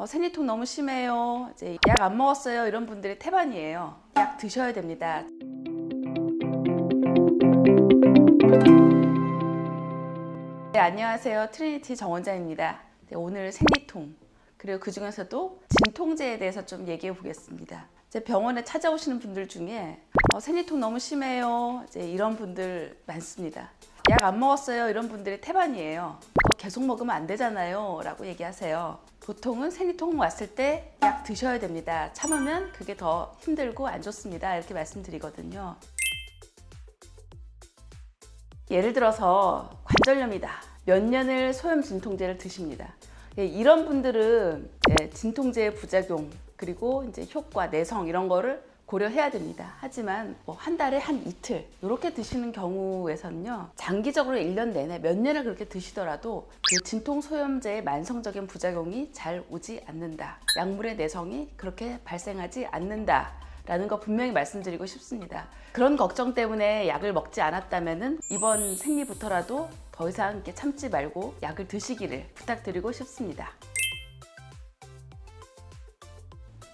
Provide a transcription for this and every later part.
어, 생리통 너무 심해요. 이제 약 안 먹었어요. 이런 분들이 태반이에요. 약 드셔야 됩니다. 네, 안녕하세요. 트리니티 정원장입니다. 네, 오늘 생리통 그리고 그 중에서도 진통제에 대해서 좀 얘기해 보겠습니다. 이제 병원에 찾아오시는 분들 중에 어, 생리통 너무 심해요. 이제 이런 분들 많습니다. 약 안 먹었어요. 이런 분들이 태반이에요. 그거 계속 먹으면 안 되잖아요. 라고 얘기하세요. 보통은 생리통 왔을 때 약 드셔야 됩니다. 참으면 그게 더 힘들고 안 좋습니다. 이렇게 말씀드리거든요. 예를 들어서 관절염이다. 몇 년을 소염 진통제를 드십니다. 예, 이런 분들은 예, 진통제의 부작용 그리고 이제 효과, 내성 이런 거를 고려해야 됩니다. 하지만 뭐 한 달에 한 이틀 이렇게 드시는 경우에서는요 장기적으로 1년 내내 몇 년을 그렇게 드시더라도 그 진통 소염제의 만성적인 부작용이 잘 오지 않는다. 약물의 내성이 그렇게 발생하지 않는다. 라는 거 분명히 말씀드리고 싶습니다. 그런 걱정 때문에 약을 먹지 않았다면은 이번 생리부터라도 더 이상 참지 말고 약을 드시기를 부탁드리고 싶습니다.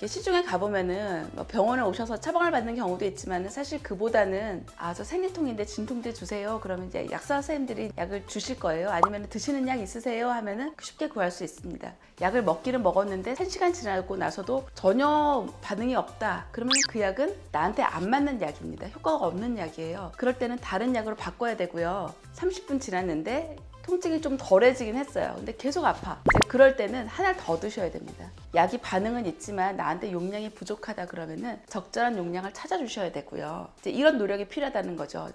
시중에 가보면은 뭐 병원에 오셔서 처방을 받는 경우도 있지만 사실 그보다는 아 저 생리통인데 진통제 주세요. 그러면 이제 약사 선생님들이 약을 주실 거예요. 아니면 드시는 약 있으세요? 하면은 쉽게 구할 수 있습니다. 약을 먹기는 먹었는데 1시간 지나고 나서도 전혀 반응이 없다. 그러면 그 약은 나한테 안 맞는 약입니다. 효과가 없는 약이에요. 그럴 때는 다른 약으로 바꿔야 되고요. 30분 지났는데 통증이 좀 덜해지긴 했어요. 근데 계속 아파. 그럴 때는 하나를 더 드셔야 됩니다. 약이 반응은 있지만 나한테 용량이 부족하다 그러면은 적절한 용량을 찾아주셔야 되고요. 이제 이런 노력이 필요하다는 거죠.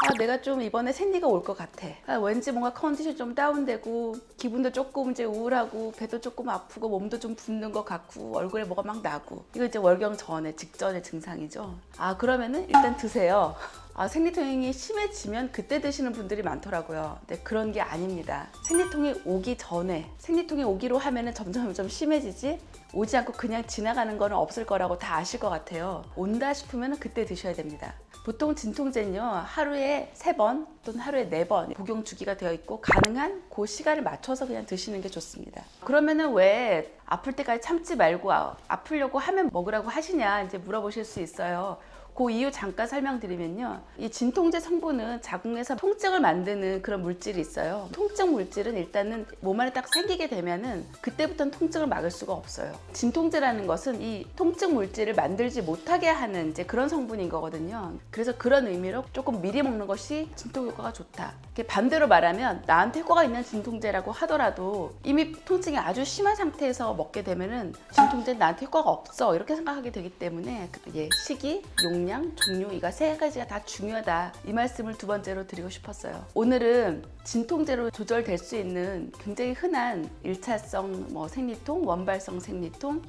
아, 내가 좀 이번에 생리가 올 것 같아. 아, 왠지 뭔가 컨디션 좀 다운되고, 기분도 조금 이제 우울하고, 배도 조금 아프고, 몸도 좀 붓는 것 같고, 얼굴에 뭐가 막 나고. 이거 이제 월경 전에, 직전의 증상이죠. 아, 그러면은 일단 드세요. 아, 생리통이 심해지면 그때 드시는 분들이 많더라고요. 근데 그런 게 아닙니다. 생리통이 오기 전에, 생리통이 오기로 하면은 점점 점점 심해지지, 오지 않고 그냥 지나가는 거는 없을 거라고 다 아실 것 같아요. 온다 싶으면 그때 드셔야 됩니다. 보통 진통제는요 하루에 세 번 또는 하루에 네 번 복용 주기가 되어 있고 가능한 그 시간을 맞춰서 그냥 드시는 게 좋습니다. 그러면은 왜 아플 때까지 참지 말고 아- 아프려고 하면 먹으라고 하시냐 이제 물어보실 수 있어요. 그 이유 잠깐 설명드리면요. 이 진통제 성분은 자궁에서 통증을 만드는 그런 물질이 있어요. 통증 물질은 일단은 몸 안에 딱 생기게 되면은 그때부터는 통증을 막을 수가 없어요. 진통제라는 것은 이 통증 물질을 만들지 못하게 하는 이제 그런 성분인 거거든요. 그래서 그런 의미로 조금 미리 먹는 것이 진통 효과가 좋다. 반대로 말하면 나한테 효과가 있는 진통제라고 하더라도 이미 통증이 아주 심한 상태에서 먹게 되면은 진통제는 나한테 효과가 없어 이렇게 생각하게 되기 때문에 그- 예, 시기, 용량, 종류 이가 세 가지가 다 중요하다 이 말씀을 두 번째로 드리고 싶었어요. 오늘은 진통제로 조절될 수 있는 굉장히 흔한 일차성 뭐 생리통, 원발성 생리통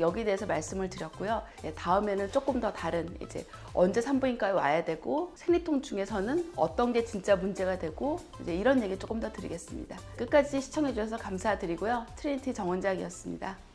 여기에 대해서 말씀을 드렸고요. 예, 다음에는 조금 더 다른 이제 언제 산부인과에 와야 되고 생리통 중에서는 어떤 게 진짜 문제가 되고 이제 이런 얘기 조금 더 드리겠습니다. 끝까지 시청해 주셔서 감사드리고요. 트리니티 정원장이었습니다.